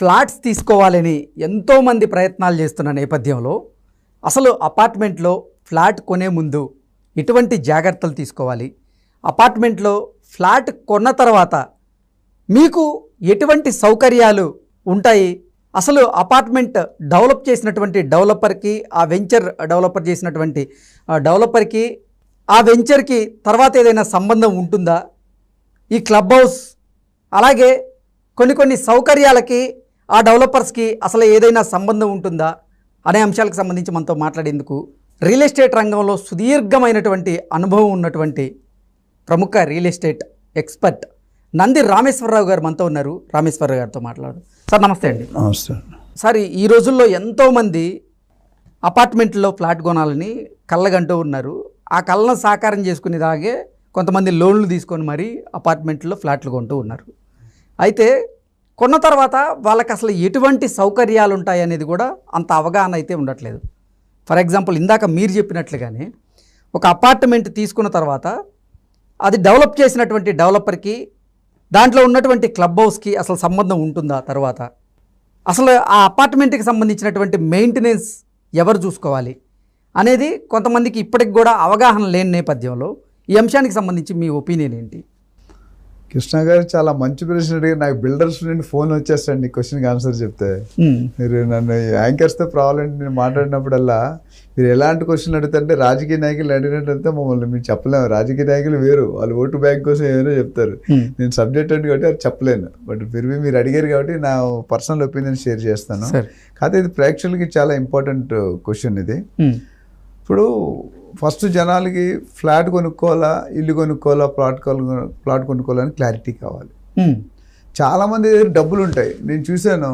Flats తీసుకోవాలని ఎంతోమంది ప్రయత్నాలు చేస్తున్న నేపథ్యంలో అసలు అపార్ట్మెంట్లో ఫ్లాట్ కొనే ముందు ఎటువంటి జాగ్రత్తలు తీసుకోవాలి. అపార్ట్మెంట్లో ఫ్లాట్ కొన్న తర్వాత మీకు ఎటువంటి సౌకర్యాలు ఉంటాయి? అసలు అపార్ట్మెంట్ డెవలప్ చేసినటువంటి డెవలపర్కి ఆ వెంచర్ డెవలపర్ చేసినటువంటి డెవలపర్కి ఆ వెంచర్కి తర్వాత ఏదైనా సంబంధం ఉంటుందా? ఈ క్లబ్ హౌస్ అలాగే కొన్ని కొన్ని సౌకర్యాలకి ఆ డెవలపర్స్కి అసలు ఏదైనా సంబంధం ఉంటుందా అనే అంశాలకు సంబంధించి మనతో మాట్లాడేందుకు రియల్ ఎస్టేట్ రంగంలో సుదీర్ఘమైనటువంటి అనుభవం ఉన్నటువంటి ప్రముఖ real estate expert Nandi Rameswara Rao గారు మనతో ఉన్నారు. రామేశ్వరరావు గారితో మాట్లాడు సార్ నమస్తే అండి. నమస్తే. సార్ ఈ రోజుల్లో ఎంతోమంది అపార్ట్మెంట్లో ఫ్లాట్ కొనాలని కళ్ళగంటూ ఉన్నారు. ఆ కళ్ళను సాకారం చేసుకునేదాగే కొంతమంది లోన్లు తీసుకొని మరీ అపార్ట్మెంట్లో ఫ్లాట్లు కొంటూ ఉన్నారు. అయితే కొన్న తర్వాత వాళ్ళకి అసలు ఎటువంటి సౌకర్యాలు ఉంటాయి అనేది కూడా అంత అవగాహన అయితే ఉండట్లేదు. ఫర్ ఎగ్జాంపుల్ ఇందాక మీరు చెప్పినట్లుగానే ఒక అపార్ట్మెంట్ తీసుకున్న తర్వాత అది డెవలప్ చేసినటువంటి డెవలపర్కి దాంట్లో ఉన్నటువంటి క్లబ్ హౌస్కి అసలు సంబంధం ఉంటుందా తర్వాత? అసలు ఆ అపార్ట్మెంట్కి సంబంధించినటువంటి మెయింటెనెన్స్ ఎవరు చూసుకోవాలి అనేది కొంతమందికి ఇప్పటికి కూడా అవగాహన లేని నేపథ్యంలో ఈ అంశానికి సంబంధించి మీ ఒపీనియన్ ఏంటి? కృష్ణ గారు చాలా మంచి ప్రశ్న అడిగారు. నాకు బిల్డర్స్ నుండి ఫోన్ వచ్చేస్తాండి క్వశ్చన్కి ఆన్సర్ చెప్తే. మీరు నన్ను యాంకర్స్తో ప్రాబ్లం నేను మాట్లాడినప్పుడల్లా మీరు ఎలాంటి క్వశ్చన్ అడుగుతారంటే రాజకీయ నాయకులు అడిగినట్టు అడిగితే మమ్మల్ని మీరు చెప్పలేము. రాజకీయ నాయకులు వేరు. వాళ్ళు ఓటు బ్యాంక్ కోసం ఏమైనా చెప్తారు. నేను సబ్జెక్ట్ అంటే కాబట్టి అది చెప్పలేను. బట్ మీరు మీరు అడిగారు కాబట్టి నా పర్సనల్ ఒపీనియన్ షేర్ చేస్తాను. కాకపోతే ఇది ప్రేక్షకులకి చాలా ఇంపార్టెంట్ క్వశ్చన్ ఇది. ఇప్పుడు ఫస్ట్ జనాలకి ఫ్లాట్ కొనుక్కోవాలా ఇల్లు కొనుక్కోవాలా ప్లాట్ ప్లాట్ కొనుక్కోవాలని క్లారిటీ కావాలి. చాలామంది దగ్గర డబ్బులు ఉంటాయి నేను చూశాను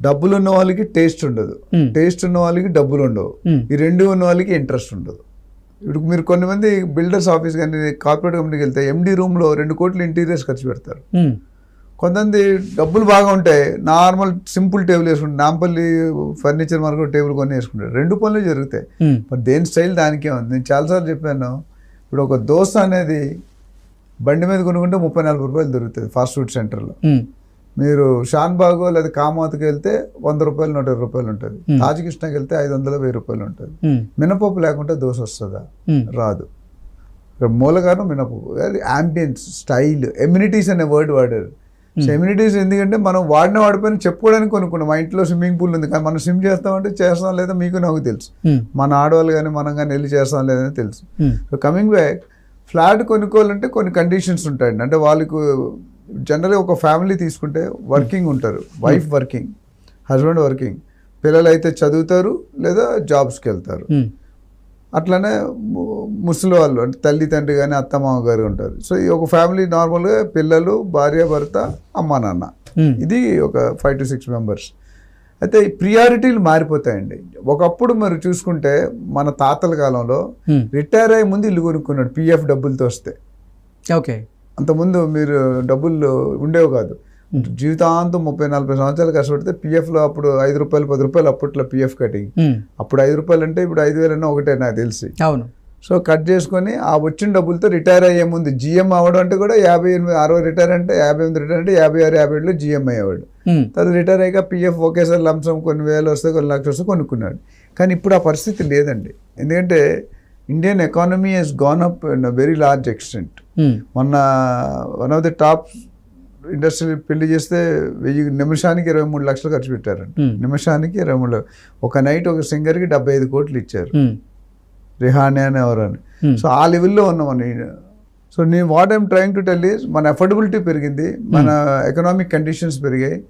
డబ్బులు ఉన్న వాళ్ళకి టేస్ట్ ఉండదు. టేస్ట్ ఉన్న వాళ్ళకి డబ్బులు ఉండవు. ఈ రెండు ఉన్న వాళ్ళకి ఇంట్రెస్ట్ ఉండదు ఇప్పుడు మీరు కొంతమంది బిల్డర్స్ ఆఫీస్ కానీ కార్పొరేట్ కంపెనీకి వెళ్తే ఎండి రూమ్లో రెండు కోట్లు ఇంటీరియర్స్ ఖర్చు పెడతారు. కొంతమంది డబ్బులు బాగా ఉంటాయి నార్మల్ సింపుల్ టేబుల్ వేసుకుంటారు నాంపల్లి ఫర్నిచర్ మార్కెట్ టేబుల్ కొని వేసుకుంటారు రెండు పనులు జరుగుతాయి. మరి దేని స్టైల్ దానికే ఉంది. నేను చాలాసార్లు చెప్పాను ఇప్పుడు ఒక దోశ అనేది బండి మీద కొనుక్కుంటే ముప్పై నలభై రూపాయలు దొరుకుతుంది ఫాస్ట్ ఫుడ్ సెంటర్లో. మీరు షాన్బాగో లేదా కామాత్కి వెళ్తే వంద రూపాయలు నూట ఇరవై రూపాయలు ఉంటుంది. తాజకృష్ణకి వెళ్తే ఐదు వందల వెయ్యి రూపాయలు ఉంటుంది. మినపప్పు లేకుంటే దోశ వస్తుందా. రాదు. ఇక్కడ మూల కారణం మినపప్పు. అది అంబియన్స్ స్టైల్ ఎమ్యూనిటీస్ అనే వర్డ్ వాడారు. సో ఎమ్యూనిటీస్ ఎందుకంటే మనం వాడిన వాడిపోయిన చెప్పుకోవడానికి కొనుక్కున్నాం. మా ఇంట్లో స్విమ్మింగ్ పూల్ ఉంది కానీ మనం స్విమ్ చేస్తామంటే చేస్తాం లేదా మీకు నాకు తెలుసు. ఉమ్. మన ఆడవాళ్ళు కానీ మనం కానీ వెళ్ళి చేస్తాం లేదని తెలుసు. సో కమింగ్ బ్యాక్ ఫ్లాట్ కొనుక్కోవాలంటే కొన్ని కండిషన్స్ ఉంటాయండి. అంటే వాళ్ళకు జనరల్గా ఒక ఫ్యామిలీ తీసుకుంటే వర్కింగ్ ఉంటారు. వైఫ్ వర్కింగ్ హస్బెండ్ వర్కింగ్ పిల్లలు అయితే చదువుతారు లేదా జాబ్స్కి వెళ్తారు. ఉమ్. అట్లనే ముసలి వాళ్ళు అంటే తల్లి తండ్రి కానీ అత్త మామ గారు ఉంటారు. సో ఈ ఒక ఫ్యామిలీ నార్మల్గా పిల్లలు భార్య భర్త అమ్మ నాన్న. ఇది ఒక ఫైవ్ టు సిక్స్ మెంబర్స్. అయితే ఈ ప్రియారిటీలు మారిపోతాయండి. ఒకప్పుడు మరి చూసుకుంటే మన తాతల కాలంలో. రిటైర్ అయ్యే ముందు ఇల్లు కొనుక్కున్నాడు పిఎఫ్ డబ్బులతో వస్తే. ఓకే. అంతకుముందు మీరు డబ్బులు ఉండేవి కాదు. జీవితాంతం ముప్పై నలభై సంవత్సరాలు కష్టపడితే పిఎఫ్లో అప్పుడు ఐదు రూపాయలు పది రూపాయలు అప్పట్లో పిఎఫ్ కటింగ్. అప్పుడు ఐదు రూపాయలు అంటే ఇప్పుడు ఐదు వేలన్నా ఒకటే నాకు తెలిసి. అవును. సో కట్ చేసుకొని ఆ వచ్చిన డబ్బులతో రిటైర్ అయ్యే ముందు జిఎం అవ్వడం అంటే కూడా యాభై ఎనిమిది అరవై రిటైర్ అంటే యాభై ఎనిమిది రిటైర్ అంటే యాభై ఆరు యాభై ఏడులో జిఎం అయ్యేవాడు. తర్వాత రిటైర్ అయ్యాక పిఎఫ్ ఒకేసారి లంసం కొన్ని వేలు వస్తే కొన్ని లక్షలు వస్తే కొనుక్కున్నాడు. కానీ ఇప్పుడు ఆ పరిస్థితి లేదండి. ఎందుకంటే Indian economy has gone up in a very large extent. మొన్న one of the top industry పెళ్ళి చేస్తే వెయ్యి నిమిషానికి ఇరవై మూడు లక్షలు ఖర్చు పెట్టారంట Hmm. నిమిషానికి ఇరవై మూడు ఒక నైట్ ఒక సింగర్కి డెబ్బై ఐదు కోట్లు ఇచ్చారు. ఉమ్. రిహానే అని ఎవరని. Hmm. సో ఆ లెవెల్లో ఉన్నాం నేను సో నేను what I'm trying to tell is మన అఫోర్డబిలిటీ పెరిగింది. మన ఎకనామిక్ కండిషన్స్ పెరిగాయి.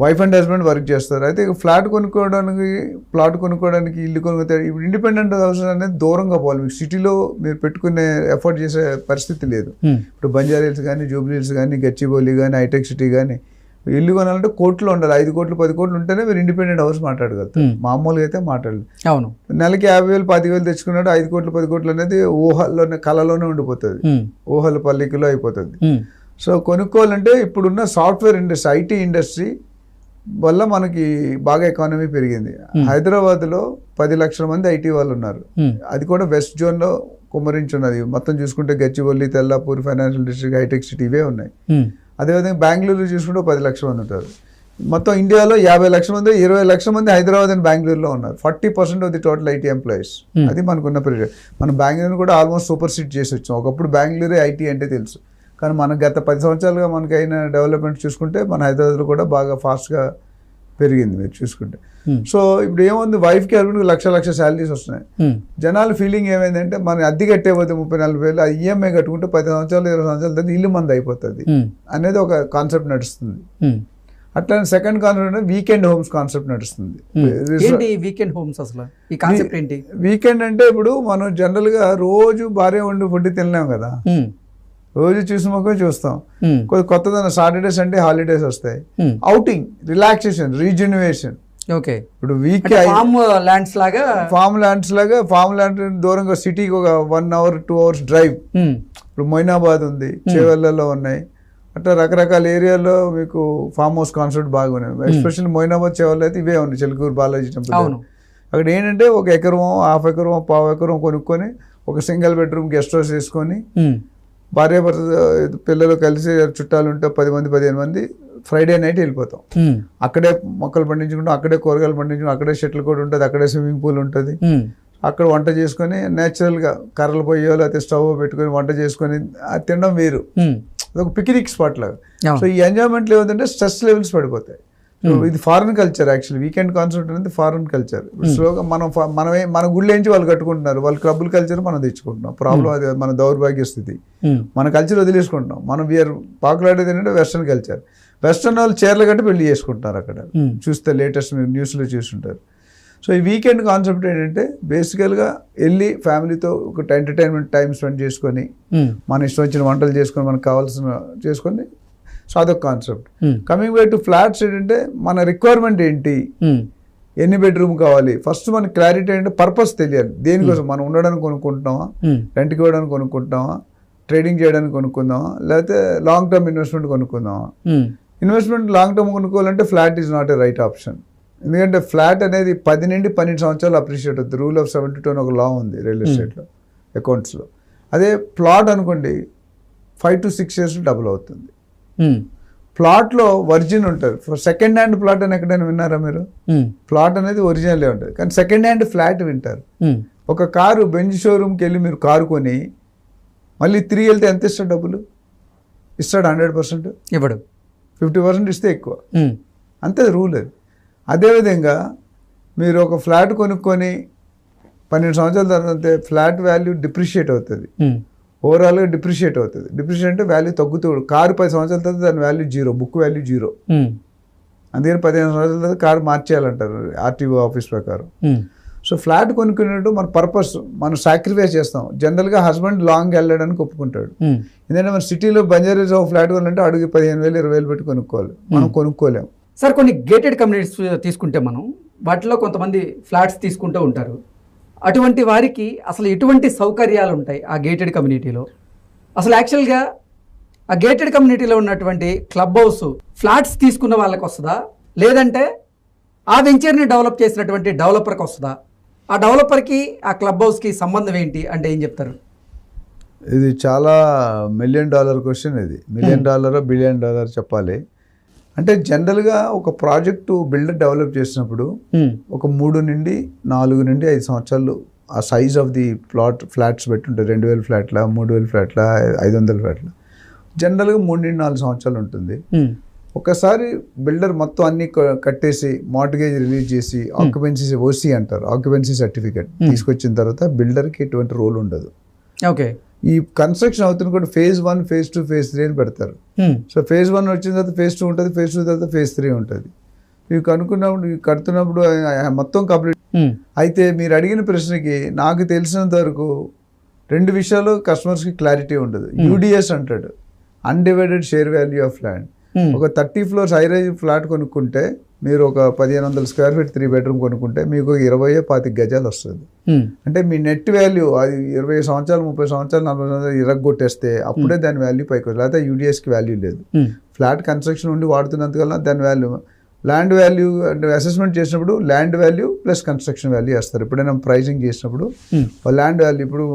వైఫ్ అండ్ హస్బెండ్ వర్క్ చేస్తారు. అయితే ఫ్లాట్ కొనుక్కోవడానికి ప్లాట్ కొనుక్కోవడానికి ఇల్లు కొనుక్కోతే ఇప్పుడు ఇండిపెండెంట్ హౌస్ అనేది దూరంగా పోవాలి. మీకు సిటీలో మీరు పెట్టుకునే ఎఫర్ట్ చేసే పరిస్థితి లేదు. ఉమ్. ఇప్పుడు బంజారా హిల్స్ కానీ జూబ్లీ హిల్స్ కానీ గచ్చిబౌలి కానీ హైటెక్ సిటీ కానీ ఇల్లు కొనాలంటే కోట్లు ఉండాలి. ఐదు కోట్లు పది కోట్లు ఉంటేనే మీరు ఇండిపెండెంట్ హౌస్ మాట్లాడగలుగుతారు. Hmm. మామూలుగా అయితే మాట్లాడలేదు అవును. నెలకి యాభై వేలు పది వేలు తెచ్చుకున్నాడు ఐదు కోట్లు పది కోట్లు అనేది ఊహల్లోనే కళలోనే ఉండిపోతుంది. ఉమ్. ఊహల పల్లికలో అయిపోతుంది. ఉమ్. సో కొనుక్కోవాలంటే ఇప్పుడున్న సాఫ్ట్వేర్ ఇండస్ట్రీ ఐటీ ఇండస్ట్రీ వల్ల మనకి బాగా ఎకానమీ పెరిగింది. హైదరాబాద్లో పది లక్షల మంది ఐటీ వాళ్ళు ఉన్నారు. అది కూడా వెస్ట్ జోన్లో కుమ్మరించి ఉన్నది మొత్తం చూసుకుంటే Gachibowli Tellapur Financial District Hitech City ఇవే ఉన్నాయి. అదేవిధంగా బెంగళూరు చూసుకుంటే పది లక్షల మంది ఉంటారు. మొత్తం ఇండియాలో యాభై లక్షల మంది ఇరవై లక్షల మంది హైదరాబాద్ అండ్ బెంగళూరులో ఉన్నారు. Forty percent of the total IT employees. అది మనకున్న పీరియడ్ మనం బెంగళూరు కూడా ఆల్మోస్ట్ సూపర్ సీట్ చేసి వచ్చాం. ఒకప్పుడు బెంగళూరే ఐటీ అంటే తెలుసు. కానీ మన గత పది సంవత్సరాలుగా మనకి అయిన డెవలప్మెంట్ చూసుకుంటే మన హైదరాబాద్లో కూడా బాగా ఫాస్ట్గా పెరిగింది మీరు చూసుకుంటే. Hmm. సో ఇప్పుడు ఏముంది? వైఫ్కి హస్బెండ్కి లక్ష లక్ష శాలరీస్ వస్తున్నాయి. ఉమ్, జనాల ఫీలింగ్ ఏమైందంటే మన అద్దె కట్టేపోతే ముప్పై నలభై వేలు ఆ ఈఎంఐ కట్టుకుంటే పది సంవత్సరాలు ఇరవై సంవత్సరాల తర్వాత ఇల్లు మంది అయిపోతుంది. ఉమ్, అనేది ఒక కాన్సెప్ట్ నడుస్తుంది. అట్లా second concept weekend homes concept నడుస్తుంది. ఏంటి వీకెండ్ హోమ్స్ అసలు? ఈ కాన్సెప్ట్ ఏంటి? వీకెండ్ అంటే ఇప్పుడు మనం జనరల్గా రోజు భార్య వండి ఫుడ్ తినలేం కదా. రోజు చూసి మొక్క చూస్తాం. ఉమ్, కొద్ది కొత్తదన సాటర్డే సండే హాలిడేస్ వస్తాయి. అవుటింగ్ రిలాక్సేషన్ రీజనరేషన్ ఓకే ఇప్పుడు వీక్ ఫామ్ ల్యాండ్స్ లాగా ఫామ్ ల్యాండ్స్ లాగా ఫామ్ ల్యాండ్ దూరంగా సిటీకి ఒక one hour two hours drive ఇప్పుడు మొయినాబాద్ ఉంది చేవెళ్ళలో ఉన్నాయి. అట్లా రకరకాల ఏరియాలో మీకు ఫామ్ హౌస్ కాన్సెప్ట్ బాగున్నాయి ఎస్పెషల్లీ మొయినాబాద్ చేవెళ్ళ అయితే ఇవే ఉన్నాయి చిలుకూరు బాలాజీ టెంపుల్ అక్కడ ఏంటంటే ఒక ఎకరం హాఫ్ ఎకరం పావు ఎకరం కొనుక్కొని ఒక సింగిల్ బెడ్రూమ్ గెస్ట్ హౌస్ వేసుకొని ఉమ్, భార్య భర్త పిల్లలు కలిసి చుట్టాలు ఉంటే పది మంది పదిహేను మంది ఫ్రైడే నైట్ వెళ్ళిపోతాం. అక్కడే మొక్కలు పండించుకుంటాం అక్కడే కూరగాయలు పండించుకుంటాం అక్కడే షటిల్ కూడా ఉంటుంది అక్కడే స్విమ్మింగ్ పూల్ ఉంటుంది. అక్కడ వంట చేసుకొని నేచురల్గా కర్రలు పొయ్యో లేకపోతే స్టవ్ పెట్టుకొని వంట చేసుకొని అది తినడం వేరు. అదొక పిక్నిక్ స్పాట్ లాగా. సో ఈ ఎంజాయ్మెంట్లో ఏముందంటే స్ట్రెస్ లెవెల్స్ పడిపోతాయి. సో ఇది foreign culture actually weekend concept అనేది ఫారెన్ కల్చర్ స్లోగా మనం మనమే మన గుళ్ళు ఏంచి వాళ్ళు కట్టుకుంటున్నారు? వాళ్ళు క్లబ్బుల కల్చర్ మనం తెచ్చుకుంటున్నాం. ప్రాబ్లం అది మన దౌర్భాగ్య స్థితి. ఉమ్, మన కల్చర్ వదిలేసుకుంటున్నాం. మనం వీఆర్ పాకులాడేది ఏంటంటే వెస్ట్రన్ కల్చర్ వెస్ట్రన్ వాళ్ళు చీరలు కట్టి పెళ్ళి చేసుకుంటున్నారు అక్కడ. చూస్తే లేటెస్ట్ మీరు న్యూస్లో చూస్తుంటారు. సో ఈ వీకెండ్ కాన్సెప్ట్ ఏంటంటే బేసికల్గా వెళ్ళి ఫ్యామిలీతో ఒక ఎంటర్టైన్మెంట్ టైం స్పెండ్ చేసుకొని మన ఇష్టం వచ్చిన వంటలు చేసుకొని మనకు కావాల్సిన చేసుకొని సో అదొక concept coming back to flats ఏంటంటే మన రిక్వైర్మెంట్ ఏంటి? ఉమ్, ఎన్ని బెడ్రూమ్ కావాలి? ఫస్ట్ మనకి క్లారిటీ ఏంటంటే పర్పస్ తెలియాలి. దేనికోసం? మనం ఉండడానికి కొనుక్కుంటున్నామా? రెంట్కి ఇవ్వడానికి కొనుక్కుంటామా ట్రేడింగ్ చేయడానికి కొనుక్కుందామా? లేకపోతే లాంగ్ టర్మ్ ఇన్వెస్ట్మెంట్ కొనుక్కుందామా? ఇన్వెస్ట్మెంట్ లాంగ్ టర్మ్ కొనుక్కోవాలంటే flat is not a right option ఎందుకంటే ఫ్లాట్ అనేది పది నుండి పన్నెండు సంవత్సరాలు అప్రిషియేట్ అవుతుంది. రూల్ ఆఫ్ సెవెంటీ టూ అని ఒక లా ఉంది రియల్ ఎస్టేట్లో అకౌంట్స్లో అదే ప్లాట్ అనుకోండి five to six years double అవుతుంది. ప్లాట్లో వర్జిన్ ఉంటుంది. సెకండ్ హ్యాండ్ ప్లాట్ అని ఎక్కడైనా విన్నారా మీరు? ఉమ్, ప్లాట్ అనేది ఒరిజినలే ఉంటుంది. కానీ సెకండ్ హ్యాండ్ ఫ్లాట్ వింటారు. ఉమ్, ఒక కారు బెంజ్ షోరూమ్కి వెళ్ళి మీరు కారు కొని మళ్ళీ తిరిగి వెళ్తే ఎంత ఇస్తాడు డబ్బులు? ఇస్తాడు హండ్రెడ్ పర్సెంట్? ఇవ్వడు. ఫిఫ్టీ పర్సెంట్ ఇస్తే ఎక్కువ. అంతే రూల్ అది. అదేవిధంగా మీరు ఒక ఫ్లాట్ కొనుక్కొని పన్నెండు సంవత్సరాల తర్వాత ఫ్లాట్ వాల్యూ డిప్రిషియేట్ అవుతుంది. ఓవరాల్గా డిప్రిషియేట్ అవుతుంది. డిప్రిషియేట్ అంటే వాల్యూ తగ్గుతూ కారు పది సంవత్సరాల తర్వాత దాని value zero book value zero. అందుకని పదిహేను సంవత్సరాల తర్వాత కారు మార్చేయాలంటారు ఆర్టీఓ ఆఫీస్ ప్రకారం. సో ఫ్లాట్ కొనుక్కునేటప్పుడు మన పర్పస్ మనం సాక్రిఫైస్ చేస్తాం. జనరల్గా హస్బెండ్ లాంగ్ వెళ్ళడానికి ఒప్పుకుంటాడు. ఎందుకంటే మన సిటీలో బంజారీస్ ఫ్లాట్ కొనాలంటే అడుగు పదిహేను వేలు ఇరవై వేలు పెట్టి కొనుక్కోవాలి. మనం కొనుక్కోలేం. సార్ కొన్ని గేటెడ్ కమ్యూనిటీస్ తీసుకుంటే మనం వాటిలో కొంతమంది ఫ్లాట్స్ తీసుకుంటూ ఉంటారు. అటువంటి వారికి అసలు ఎటువంటి సౌకర్యాలు ఉంటాయి ఆ గేటెడ్ కమ్యూనిటీలో అసలు యాక్చువల్గా ఆ గేటెడ్ కమ్యూనిటీలో ఉన్నటువంటి క్లబ్ హౌస్ ఫ్లాట్స్ తీసుకున్న వాళ్ళకి వస్తుందా? లేదంటే ఆ వెంచర్ని డెవలప్ చేసినటువంటి డెవలపర్కి వస్తుందా? ఆ డెవలపర్కి ఆ క్లబ్ హౌస్కి సంబంధం ఏంటి అంటే ఏం చెప్తారు? ఇది చాలా మిలియన్ డాలర్ క్వశ్చన్ ఇది. మిలియన్ డాలర్ బిలియన్ డాలర్ చెప్పాలి. అంటే జనరల్గా ఒక ప్రాజెక్టు బిల్డర్ డెవలప్ చేసినప్పుడు ఒక మూడు నుండి నాలుగు నుండి ఐదు సంవత్సరాలు ఆ size of the plot flats పెట్టి ఉంటుంది రెండు వేల ఫ్లాట్ల మూడు వేల ఫ్లాట్ల ఐదు వందల ఫ్లాట్ల. జనరల్గా మూడు నుండి నాలుగు సంవత్సరాలు ఉంటుంది. ఒకసారి బిల్డర్ మొత్తం అన్ని కట్టేసి మార్టిగేజ్ రిలీజ్ చేసి ఆక్యుపెన్సీ ఓసీ అంటారు. ఆక్యుపెన్సీ సర్టిఫికేట్ తీసుకొచ్చిన తర్వాత బిల్డర్కి ఎటువంటి రోల్ ఉండదు. ఓకే. ఈ కన్స్ట్రక్షన్ అవుతున్న కూడా phase one phase two phase three అని పెడతారు. సో ఫేజ్ వన్ వచ్చిన తర్వాత ఫేజ్ టూ ఉంటుంది ఫేజ్ టూ తర్వాత ఫేజ్ త్రీ ఉంటుంది. ఇవి కనుక్కున్నప్పుడు ఇవి కడుతున్నప్పుడు మొత్తం కంప్లీట్ ఉమ్, అయితే మీరు అడిగిన ప్రశ్నకి నాకు తెలిసినంత వరకు రెండు విషయాలు కస్టమర్స్కి క్లారిటీ ఉండదు. యూడిఎస్ అంటాడు. Undivided share value of land ఒక thirty floors high rise flat కొనుక్కుంటే మీరు ఒక పదిహేను వందల స్క్వేర్ ఫీట్ త్రీ బెడ్రూమ్ కొనుక్కుంటే మీకు ఇరవై పాతిక గజాలు వస్తుంది. ఉమ్, అంటే మీ నెట్ వాల్యూ అది ఇరవై సంవత్సరాలు ముప్పై సంవత్సరాలు నలభై సంవత్సరాలు ఇరగొట్టేస్తే అప్పుడే దాని వాల్యూ పైకి వస్తుంది. లేకపోతే యూడిఎస్కి వాల్యూ లేదు. ఫ్లాట్ కన్స్ట్రక్షన్ ఉండి వాడుతున్నంతకల్లా దాని వాల్యూ ల్యాండ్ వాల్యూ అంటే అసెస్మెంట్ చేసినప్పుడు land value plus construction value వేస్తారు. ఎప్పుడైనా ప్రైజింగ్ చేసినప్పుడు ల్యాండ్ వాల్యూ ఇప్పుడు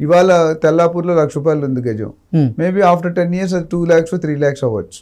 ఇవాళ తెల్లాపూర్లో లక్ష రూపాయలు ఉంది గజం. మేబీ ఆఫ్టర్ టెన్ ఇయర్స్ అది టూ ల్యాక్స్ త్రీ ల్యాక్స్ అవ్వచ్చు.